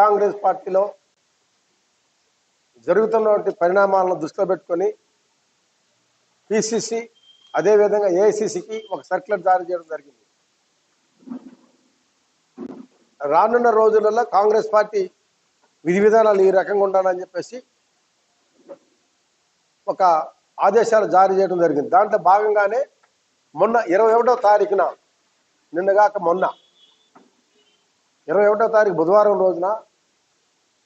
కాంగ్రెస్ పార్టీలో జరుగుతున్నటువంటి పరిణామాలను దృష్టిలో పెట్టుకొని పిసిసి అదేవిధంగా ఏఐసిసికి ఒక సర్క్యులర్ జారీ చేయడం జరిగింది. రానున్న రోజులలో కాంగ్రెస్ పార్టీ విధి విధానాలు ఈ రకంగా ఉండాలని చెప్పేసి ఒక ఆదేశాలు జారీ చేయడం జరిగింది. దాంట్లో భాగంగానే మొన్న ఇరవై ఒకటో తారీఖున నిన్నగాక మొన్న ఇరవై ఒకటో తారీఖు బుధవారం రోజున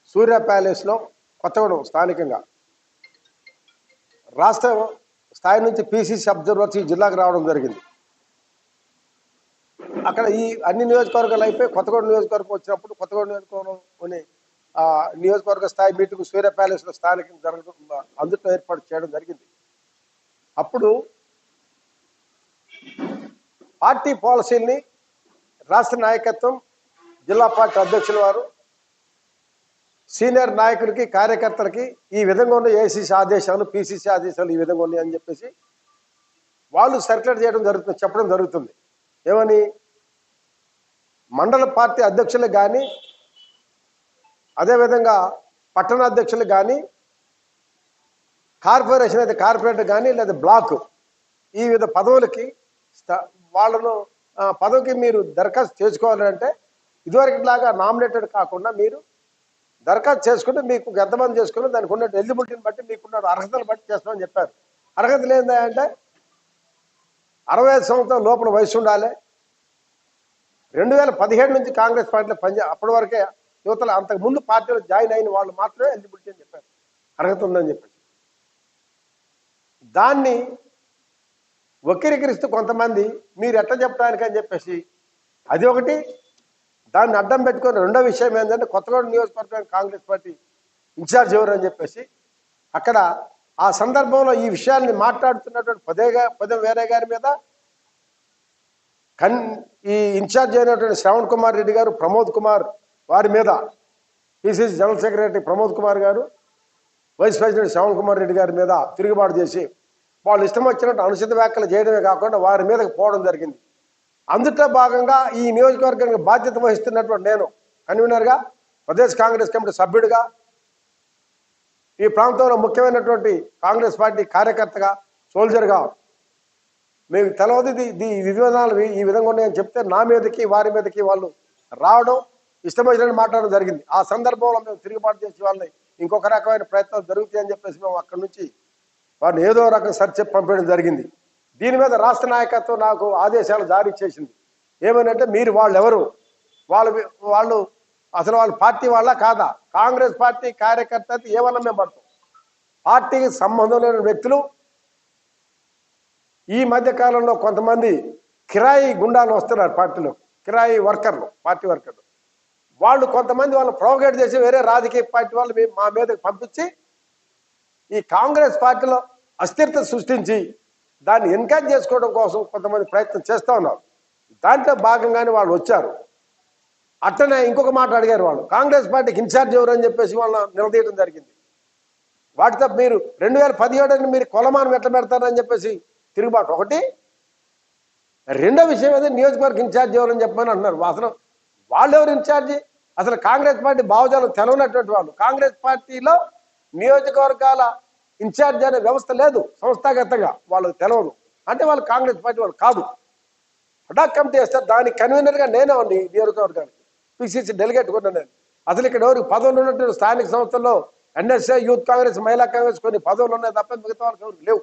సూర్య ప్యాలెస్లో కొత్తగూడెం స్థానికంగా. రాష్ట్ర స్థాయి నుంచి పీసీసీ అబ్జర్వర్స్ ఈ జిల్లాకు రావడం జరిగింది. అక్కడ ఈ అన్ని నియోజకవర్గాలు అయిపోయి కొత్తగూడెం నియోజకవర్గం వచ్చినప్పుడు కొత్తగూడెం నియోజకవర్గం నియోజకవర్గ స్థాయి మీటింగ్ సూర్య ప్యాలెస్లో స్థానికంగా జరగడం అందుట్లో ఏర్పాటు చేయడం జరిగింది. అప్పుడు పార్టీ పాలసీని రాష్ట్ర నాయకత్వం జిల్లా పార్టీ అధ్యక్షుల వారు సీనియర్ నాయకులకి కార్యకర్తలకి ఈ విధంగా ఉన్న ఏసీసీ ఆదేశాలు పిసిసి ఆదేశాలు ఈ విధంగా ఉన్నాయి అని చెప్పేసి వాళ్ళు సర్క్యులేట్ చేయడం జరుగుతుంది చెప్పడం జరుగుతుంది. ఏమని? మండల పార్టీ అధ్యక్షులకు కానీ అదేవిధంగా పట్టణ అధ్యక్షులకు కానీ కార్పొరేషన్ అయితే కార్పొరేటర్ కానీ లేదా బ్లాక్ ఈ విధ పదవులకి వాళ్ళను పదవికి మీరు దరఖాస్తు చేసుకోవాలంటే ఇదివరకు లాగా నామినేటెడ్ కాకుండా మీరు దరఖాస్తు చేసుకుంటే మీకు ఎంతమంది చేసుకుని దానికి ఉన్న ఎలిజిబిలిటీని బట్టి మీకున్న అర్హతలు బట్టి చేస్తామని చెప్పారు. అర్హతలు ఏంటంటే అరవై ఐదు సంవత్సరాల లోపల వయసు ఉండాలి. రెండు వేల పదిహేడు నుంచి కాంగ్రెస్ పార్టీలో పనిచే అప్పటి వరకే యువతలు అంతకు ముందు పార్టీలో జాయిన్ అయిన వాళ్ళు మాత్రమే ఎలిజిబిలిటీ అని చెప్పారు. అర్హత ఉందని చెప్పేసి దాన్ని వక్రీకరిస్తూ కొంతమంది మీరు ఎట్లా చెప్పడానికి అని చెప్పేసి అది ఒకటి. దాన్ని అడ్డం పెట్టుకొని రెండో విషయం ఏంటంటే కొత్తగూడెం నియోజకవర్గం కాంగ్రెస్ పార్టీ ఇన్ఛార్జ్ ఎవరు అని చెప్పేసి అక్కడ ఆ సందర్భంలో ఈ విషయాన్ని మాట్లాడుతున్నటువంటి పదే పదే వేరే గారి మీద కన్ ఈ ఇన్ఛార్జ్ అయినటువంటి శ్రవణ్ కుమార్ రెడ్డి గారు ప్రమోద్ కుమార్ వారి మీద PCC general secretary Pramod Kumar గారు వైస్ ప్రెసిడెంట్ శ్రవణ్ కుమార్ రెడ్డి గారి మీద తిరుగుబాటు చేసి వాళ్ళు ఇష్టం వచ్చినట్టు అనుచిత వ్యాఖ్యలు చేయడమే కాకుండా వారి మీదకి పోవడం జరిగింది. అందుట్లో భాగంగా ఈ నియోజకవర్గానికి బాధ్యత వహిస్తున్నటువంటి నేను కన్వీనర్గా ప్రదేశ్ కాంగ్రెస్ కమిటీ సభ్యుడిగా ఈ ప్రాంతంలో ముఖ్యమైనటువంటి కాంగ్రెస్ పార్టీ కార్యకర్తగా సోల్జర్గా మీకు తెలవదు ఇది ఇది ఈ విధానాలు ఈ విధంగా ఉన్నాయని చెప్తే నా మీదకి వారి మీదకి వాళ్ళు రావడం ఇష్టమైనట్టు మాట్లాడడం జరిగింది. ఆ సందర్భంలో మేము తిరుగుబాటు చేసి వాళ్ళని ఇంకొక రకమైన ప్రయత్నాలు జరుగుతాయని చెప్పేసి మేము అక్కడి నుంచి వారిని ఏదో రకం సర్చ్ పంపించడం జరిగింది. దీని మీద రాష్ట్ర నాయకత్వం నాకు ఆదేశాలు జారీ చేసింది. ఏమనంటే మీరు వాళ్ళు ఎవరు వాళ్ళు వాళ్ళు అసలు వాళ్ళ పార్టీ వాళ్ళ కాదా? కాంగ్రెస్ పార్టీ కార్యకర్త ఏమన్నా మేము పడతాం? పార్టీకి సంబంధం లేని వ్యక్తులు ఈ మధ్య కాలంలో కొంతమంది కిరాయి గుండాలు వస్తున్నారు పార్టీలో కిరాయి వర్కర్లు పార్టీ వర్కర్లు. వాళ్ళు కొంతమంది వాళ్ళు ప్రోగేట్ చేసి వేరే రాజకీయ పార్టీ వాళ్ళు మా మీదకి పంపించి ఈ కాంగ్రెస్ పార్టీలో అస్థిరత సృష్టించి దాన్ని ఎన్కరేజ్ చేసుకోవడం కోసం కొంతమంది ప్రయత్నం చేస్తూ ఉన్నారు. దాంట్లో భాగంగానే వాళ్ళు వచ్చారు. అట్లనే ఇంకొక మాట అడిగారు వాళ్ళు. కాంగ్రెస్ పార్టీకి ఇన్ఛార్జ్ ఎవరు అని చెప్పేసి వాళ్ళని నిలదీయడం జరిగింది. వాటితో మీరు రెండు వేల పదిహేడుని మీరు కొలమానం ఎట్లా పెడతారని చెప్పేసి తిరుగుబాటు. ఒకటి రెండో విషయం ఏదో? నియోజకవర్గ ఇన్ఛార్జ్ ఎవరని చెప్పమని అంటున్నారు. అసలు వాళ్ళు ఎవరు ఇన్ఛార్జి? అసలు కాంగ్రెస్ పార్టీ భావజాలం తెలవనటువంటి వాళ్ళు. కాంగ్రెస్ పార్టీలో నియోజకవర్గాల ఇన్ఛార్జ్ అనే వ్యవస్థ లేదు సంస్థాగతంగా వాళ్ళకి తెలవదు. అంటే వాళ్ళు కాంగ్రెస్ పార్టీ వాళ్ళు కాదు. హఠాక్ కమిటీ వేస్తే దాని కన్వీనర్గా నేనే ఉంది నియోజకవర్గానికి. పిసిసి డెలిగేట్ కూడా నేను. అసలు ఇక్కడ ఎవరికి పదవులు ఉన్నట్టు స్థానిక సంస్థల్లో ఎన్ఎస్ఏ యూత్ కాంగ్రెస్ మహిళా కాంగ్రెస్ కొన్ని పదవులు ఉన్నాయి తప్ప మిగతా వాళ్ళకి ఎవరికి లేవు.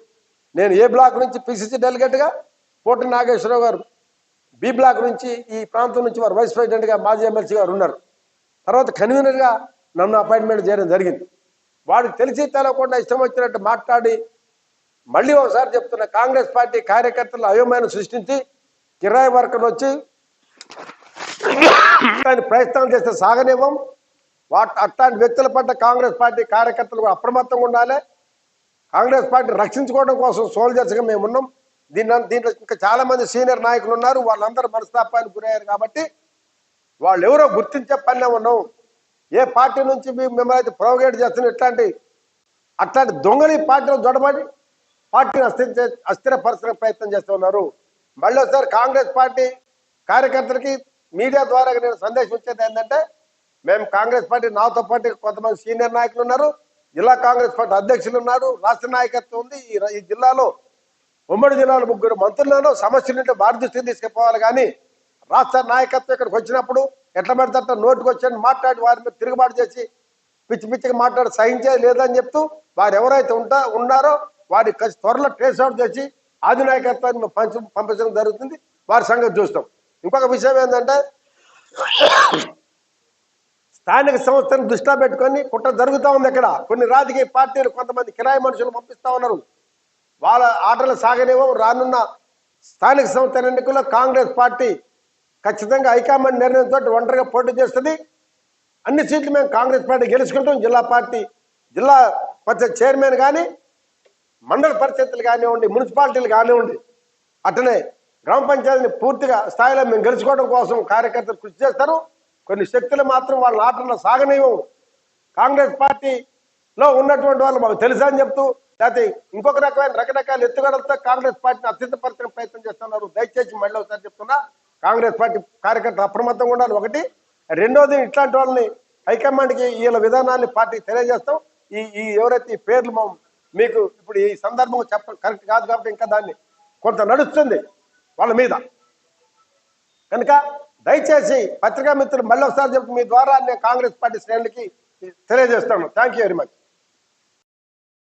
నేను ఏ బ్లాక్ నుంచి పిసిసి డెలిగేట్గా పోటీ నాగేశ్వరరావు గారు బి బ్లాక్ నుంచి ఈ ప్రాంతం నుంచి వారు వైస్ ప్రెసిడెంట్గా మాజీ ఎమ్మెల్సీ గారు ఉన్నారు. తర్వాత కన్వీనర్గా నన్ను అపాయింట్మెంట్ చేయడం జరిగింది. వాడికి తెలిసి తెలవకుండా ఇష్టం వచ్చినట్టు మాట్లాడి మళ్ళీ ఒకసారి చెప్తున్న కాంగ్రెస్ పార్టీ కార్యకర్తలు అయోమయం సృష్టించి కిరాయి వర్కర్లు వచ్చి దాన్ని ప్రయత్నం చేస్తే సాగనివ్వం. వాట్ అట్లాంటి వ్యక్తుల పట్ల కాంగ్రెస్ పార్టీ కార్యకర్తలు కూడా అప్రమత్తంగా ఉండాలి. కాంగ్రెస్ పార్టీ రక్షించుకోవడం కోసం సోల్జర్స్గా మేము ఉన్నాం. దీని దీంట్లో ఇంకా చాలా మంది సీనియర్ నాయకులు ఉన్నారు. వాళ్ళందరూ మనస్తాపానికి గురయ్యారు కాబట్టి వాళ్ళు ఎవరో గుర్తించే పనిలో ఉన్నాం. ఏ పార్టీ నుంచి మిమ్మల్ని అయితే ప్రోగేట్ చేస్తున్న ఇట్లాంటి అట్లాంటి దొంగని పార్టీలో జొడబడి పార్టీని అస్థిర అస్థిరపరచడం ప్రయత్నం చేస్తూ ఉన్నారు. మళ్ళీ ఒకసారి కాంగ్రెస్ పార్టీ కార్యకర్తలకి మీడియా ద్వారా నేను సందేశం ఇచ్చేది ఏంటంటే మేము కాంగ్రెస్ పార్టీ నాతో పాటు కొంతమంది సీనియర్ నాయకులు ఉన్నారు. జిల్లా కాంగ్రెస్ పార్టీ అధ్యక్షులు ఉన్నారు. రాష్ట్ర నాయకత్వం ఉంది. ఈ ఈ జిల్లాలో ఉమ్మడి జిల్లాలో ముగ్గురు మంత్రులను సమస్యలు ఉంటే వారి దృష్టికి తీసుకుపోవాలి. కానీ రాష్ట్ర నాయకత్వం ఇక్కడికి వచ్చినప్పుడు ఎట్లా పడితే అట్లా నోటుకు మాట్లాడి వారి మీద తిరుగుబాటు చేసి పిచ్చి పిచ్చిగా మాట్లాడి సహించేది లేదని చెప్తూ వారు ఎవరైతే ఉంటా ఉన్నారో వారి త్వరలో ట్రేస్ అవుట్ చేసి ఆధునాయకత్వాన్ని పంచ పంపించడం జరుగుతుంది. వారి సంగతి చూస్తాం. ఇంకొక విషయం ఏంటంటే స్థానిక సంస్థను దృష్టిలో పెట్టుకొని కుట్ర జరుగుతూ ఉంది ఇక్కడ కొన్ని రాజకీయ పార్టీలు కొంతమంది కిరాయి మనుషులు పంపిస్తా ఉన్నారు. వాళ్ళ ఆటలు సాగనివ్వం రానున్న స్థానిక సంస్థల ఎన్నికల్లో కాంగ్రెస్ పార్టీ ఖచ్చితంగా హైకమాండ్ నిర్ణయంతో ఒంటరిగా పోటీ చేస్తుంది. అన్ని సీట్లు మేము కాంగ్రెస్ పార్టీ గెలుచుకుంటాం. జిల్లా పార్టీ జిల్లా పరిషత్ చైర్మన్ కానీ మండల పరిషత్తులు కానివ్వండి మున్సిపాలిటీలు కానివ్వండి అట్లనే గ్రామ పంచాయతీని పూర్తిగా స్థాయిలో మేము గెలుచుకోవడం కోసం కార్యకర్తలు కృషి చేస్తారు. కొన్ని శక్తులు మాత్రం వాళ్ళ ఆటలో సాగనివ్వం కాంగ్రెస్ పార్టీలో ఉన్నటువంటి వాళ్ళు మాకు తెలుసా అని చెప్తూ లేకపోతే ఇంకొక రకమైన రకరకాల ఎత్తుగడలతో కాంగ్రెస్ పార్టీని అత్యంత పరిచయం ప్రయత్నం చేస్తున్నారు. దయచేసి మళ్ళీ ఒకసారి చెప్తున్నా కాంగ్రెస్ పార్టీ కార్యకర్తలు అప్రమత్తంగా ఉండాలి. ఒకటి రెండోది ఇట్లాంటి వాళ్ళని హైకమాండ్కి వీళ్ళ విధానాన్ని పార్టీకి తెలియజేస్తాం. ఈ ఈ ఎవరైతే ఈ పేర్లు మీకు ఇప్పుడు ఈ సందర్భం చెప్పడం కరెక్ట్ కాదు కాబట్టి ఇంకా దాన్ని కొంత నడుస్తుంది వాళ్ళ మీద. కనుక దయచేసి పత్రికా మిత్రులు మళ్ళీ ఒకసారి చెప్పి మీ ద్వారా నేను కాంగ్రెస్ పార్టీ శ్రేణులకి తెలియజేస్తాను. Thank you very much.